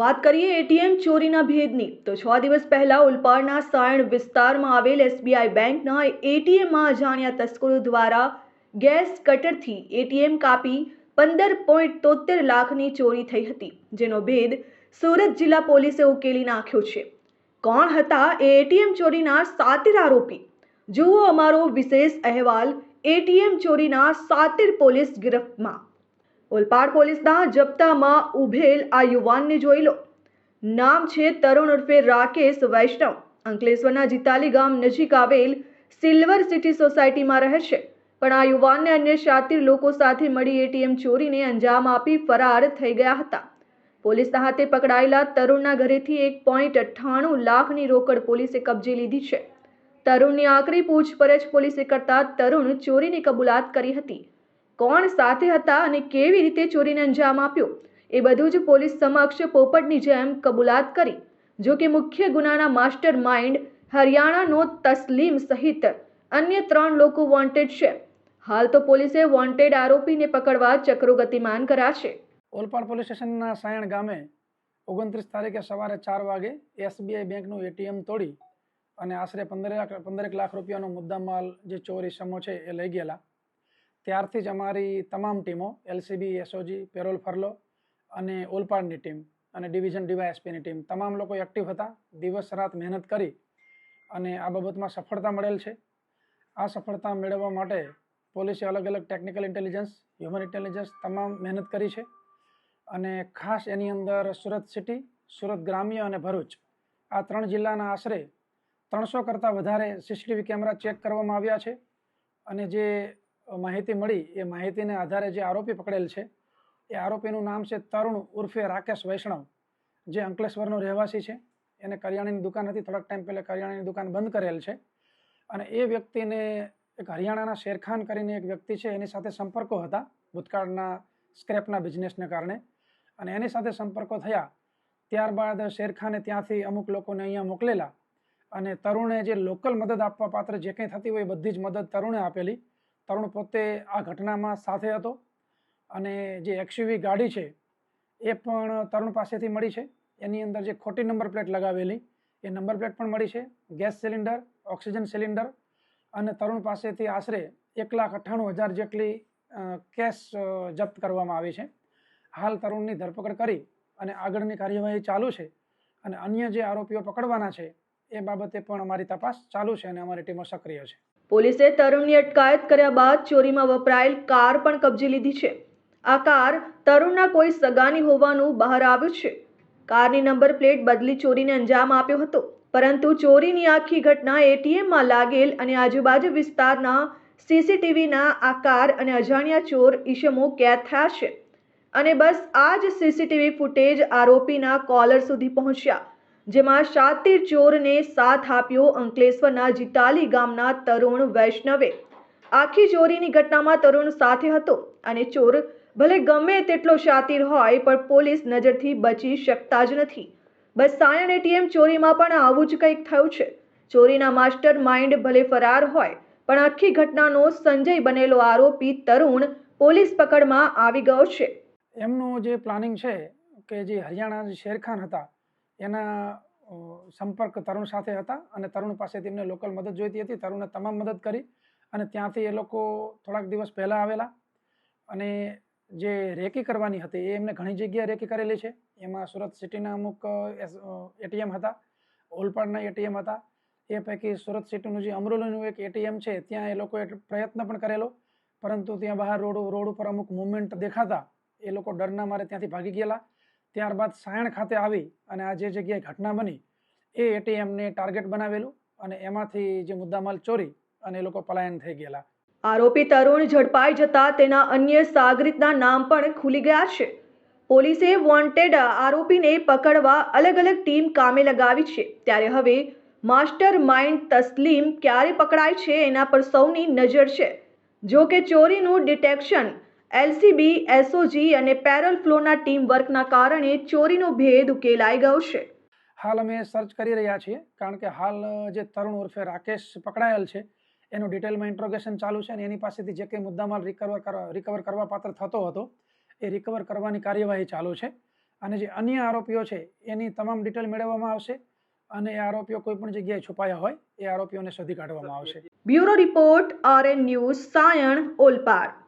વાત કરીએ એટીએમ ચોરીના ભેદની, તો છ દિવસ પહેલા ઉલપાડના સાયણ વિસ્તારમાં આવેલ એસબીઆઈ બેંકના એટીએમમાં અજાણ્યા તસ્કરો દ્વારા ગેસ કટરથી એટીએમ કાપી પંદર પોઈન્ટ તોતેર લાખની ચોરી થઈ હતી, જેનો ભેદ સુરત જિલ્લા પોલીસે ઉકેલી નાખ્યો છે. કોણ હતા એ એટીએમ ચોરીના સાતેર આરોપી? જુઓ અમારો વિશેષ અહેવાલ એટીએમ ચોરીના સાતેર પોલીસ ગિરફ્તમાં ઓલપાડ પોલીસના જપ્તામાં ઉભેલ આ યુવાનને જોઈ લો. નામ છે તરુણ ઉર્ફે રાકેશ વૈષ્ણવ. અંકલેશ્વરના જીતાલી ગામ નજીક આવેલ સિલ્વર સિટી સોસાયટીમાં રહે છે પણ આ યુવાનને અન્ય શાતિર લોકો સાથે મળી એટીએમ ચોરીને અંજામ આપી ફરાર થઈ ગયા હતા. પોલીસના હાથે પકડાયેલા તરુણના ઘરેથી એક પોઈન્ટ અઠ્ઠાણું લાખની રોકડ પોલીસે કબજે લીધી છે. તરુણની આકરી પૂછપરછ પોલીસે કરતા તરુણ ચોરીની કબૂલાત કરી હતી. કોણ સાથે હતા અને કેવી રીતે ચોરીને અંજામ આપ્યો? એ બધું જ પોલીસ સમક્ષ પોપટની જેમ કબૂલાત કરી. જો કે મુખ્ય ગુનાના માસ્ટર માઇન્ડ હરિયાણાનો તસલીમ સહિત અન્ય ત્રણ લોકો વોન્ટેડ છે. હાલ તો પોલીસે વોન્ટેડ આરોપીને પકડવા ચક્રો ગતિમાન કર્યા છે. ઓલપાડ પોલીસ સ્ટેશનના સાયણ ગામે ઓગણત્રીસ તારીખે સવારે ચાર વાગે એસબીઆઈ બેંકનું એટીએમ તોડી અને આશરે પંદર લાખ પંદરેક લાખ રૂપિયાનો મુદ્દામાલ જે ચોરી સમો છે એ લઈ ગયેલા. ત્યારથી જ અમારી તમામ ટીમો, એલસીબી, એસઓજી, પેરોલ ફરલો અને ઓલપાડની ટીમ અને ડિવિઝન ડીવાયએસપીની ટીમ તમામ લોકો એક્ટિવ હતા. દિવસ રાત મહેનત કરી અને આ બાબતમાં સફળતા મળેલ છે. આ સફળતા મેળવવા માટે પોલીસે અલગ અલગ ટેકનિકલ ઇન્ટેલિજન્સ, હ્યુમન ઇન્ટેલિજન્સ તમામ મહેનત કરી છે અને ખાસ એની અંદર સુરત સિટી, સુરત ગ્રામ્ય અને ભરૂચ આ ત્રણ જિલ્લાના આશરે ત્રણસો કરતાં વધારે સીસીટીવી કેમેરા ચેક કરવામાં આવ્યા છે અને જે માહિતી મળી, એ માહિતીને આધારે જે આરોપી પકડેલ છે, એ આરોપીનું નામ છે તરુણ ઉર્ફે રાકેશ વૈષ્ણવ, જે અંકલેશ્વરનો રહેવાસી છે. એને કરિયાણાની દુકાન હતી, થોડાક ટાઈમ પહેલાં કરિયાણાની દુકાન બંધ કરેલ છે. અને એ વ્યક્તિને એક હરિયાણાના શેરખાન કરીને એક વ્યક્તિ છે, એની સાથે સંપર્કો હતા, ભૂતકાળના સ્ક્રેપના બિઝનેસને કારણે. અને એની સાથે સંપર્કો થયા, ત્યારબાદ શેરખાને ત્યાંથી અમુક લોકોને અહીંયા મોકલેલા. અને તરુણે જે લોકલ મદદ આપવા પાત્ર જે કંઈ થતી હોય એ બધી જ મદદ તરુણે આપેલી. તરુણ પોતે આ ઘટનામાં સાથે હતો અને જે એક્સયુવી ગાડી છે એ પણ તરુણ પાસેથી મળી છે. એની અંદર જે ખોટી નંબર પ્લેટ લગાવેલી, એ નંબર પ્લેટ પણ મળી છે. ગેસ સિલિન્ડર, ઓક્સિજન સિલિન્ડર અને તરુણ પાસેથી આશરે એક લાખ અઠ્ઠાણું હજાર જેટલી કેશ જપ્ત કરવામાં આવી છે. હાલ તરુણની ધરપકડ કરી અને આગળની કાર્યવાહી ચાલુ છે અને અન્ય જે આરોપીઓ પકડવાના છે, એ બાબતે પણ અમારી તપાસ ચાલુ છે અને અમારી ટીમો સક્રિય છે. પોલીસે તરુણની અટકાયત કર્યા બાદ ચોરીમાં વપરાયેલ કાર પણ કબજે લીધી છે. આ કાર તરુણના કોઈ સગાની હોવાનું બહાર આવ્યું છે. કારની નંબર પ્લેટ બદલી ચોરીને અંજામ આપ્યો હતો. પરંતુ ચોરીની આખી ઘટના એટીએમમાં લાગેલ અને આજુબાજુ વિસ્તારના સીસીટીવીના આ કાર અને અજાણ્યા ચોર ઈશમો કેદ થયા છે. અને બસ આ જ સીસીટીવી ફૂટેજ આરોપીના કોલર સુધી પહોંચ્યા. જેમાં શાતિર ચોરને સાથ આપ્યો અંકલેશ્વરના જીતાલી ગામના તરુણ વૈષ્ણવે. આખી ચોરીની ઘટનામાં તરુણ સાથે હતો અને ચોર ભલે ગમે તેટલો શાતિર હોય, પણ પોલીસ નજરથી બચી શકતા જ નથી. બસ સાયણ એટીએમ ચોરીમાં પણ આવું જ કંઈક થયું છે. ચોરીના માસ્ટર માઇન્ડ ભલે ફરાર હોય, પણ આખી ઘટનાનો સંજય બનેલો આરોપી તરુણ પોલીસ પકડમાં આવી ગયો છે. એમનું જે પ્લાનિંગ છે કે જે હરિયાણા શેરખાન હતા એના સંપર્ક તરુણ સાથે હતા અને તરુણ પાસેથી એમને લોકલ મદદ જોઈતી હતી. તરુણે તમામ મદદ કરી અને ત્યાંથી એ લોકો થોડાક દિવસ પહેલાં આવેલા અને જે રેકી કરવાની હતી એ એમને ઘણી જગ્યાએ રેકી કરેલી છે. એમાં સુરત સિટીના અમુક એટીએમ હતા, ઓલપાડના એટીએમ હતા. એ પૈકી સુરત સિટીનું જે અમરોલીનું એક એટીએમ છે ત્યાં એ લોકોએ પ્રયત્ન પણ કરેલો. પરંતુ ત્યાં બહાર રોડ રોડ ઉપર અમુક મુવમેન્ટ દેખાતા એ લોકો ડરના મારે ત્યાંથી ભાગી ગયેલા. ત્યારબાદ સાયણ ખાતે આવી અને આ જે જગ્યાએ ઘટના બની, એ એટીએમને ટાર્ગેટ બનાવેલું અને એમાંથી જે મુદ્દામાલ ચોરી અને એ લોકો પલાયન થઈ ગયેલા. આરોપી તરુણ ઝડપાઈ જતા તેના અન્ય સાગરીતના નામ પણ ખુલી ગયા છે. પોલીસે વોન્ટેડ આરોપીને પકડવા અલગ અલગ ટીમ કામે લગાવી છે. ત્યારે હવે માસ્ટર માઇન્ડ તસ્લીમ ક્યારે પકડાય છે એના પર સૌની નજર છે. જો કે ચોરીનું ડિટેક્શન એલસીબી એસઓજી અને પેરલ ફ્લોના ટીમ વર્કના કારણે ચોરીનો ભેદ ઉકેલાઈ ગયો છે. હાલ અમે સર્ચ કરી રહ્યા છીએ કારણ કે હાલ જે તરુણ ઉર્ફે રાકેશ પકડાયેલ છે એનું ડિટેલમાં ઇન્ટ્રોગેશન ચાલુ છે અને એની પાસેથી જે કંઈ મુદ્દામાલ રિકવર રિકવર કરવા પાત્ર થતો હતો એ રિકવર કરવાની કાર્યવાહી ચાલુ છે. અને જે અન્ય આરોપીઓ છે એની તમામ ડિટેલ મેળવવામાં આવશે અને એ આરોપીઓ કોઈ પણ જગ્યાએ છુપાયા હોય એ આરોપીઓને શોધી કાઢવામાં આવશે. Bureau report RN news Sayan Olpad.